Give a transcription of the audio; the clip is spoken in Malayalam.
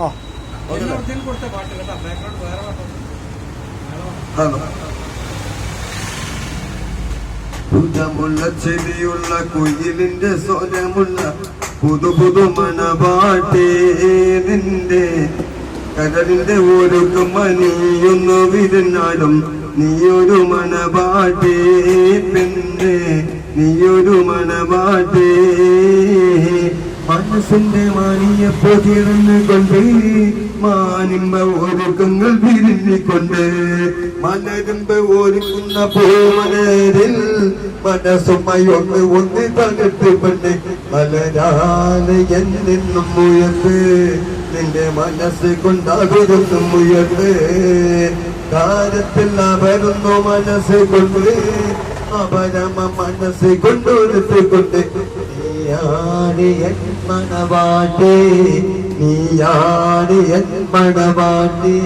ആ. പുതമുള്ള ചെവിയുള്ള കുയിലിന്റെ സ്വരമുള്ള പുതു പുതു മണപാട്ടേ നിന്റെ കടലിന്റെ ഒരു കുമ്മനിയൊന്നു വിരുന്നാലും നീയൊരു മണപാട്ടേ പെണ്ണെ നീയൊരു മണപാട്ടേ മനസ്സിന്റെ മാനിയപ്പോ കൊണ്ട് മാനിമ്പ ഒരുക്കങ്ങൾ വിരിഞ്ഞിക്കൊണ്ട് മലരുമ്പ ഒരുക്കുന്ന പൂമലരിൽ മനസ്സുമയൊന്ന് ഒന്ന് തകർത്ത് പെണ്ണ് മലരാണ് എന്നും ഉയർത്ത് നിന്റെ മനസ്സ് കൊണ്ടാകുന്നു ഉയർത്ത്. കാലത്തിൽ അവരുന്നു മനസ്സ് കൊണ്ട് അപരമ മനസ്സ് കൊണ്ടൊരുത്തിക്കൊണ്ട് എൻ മണവാട്ടി നീയാടി എൻ മണവാട്ടി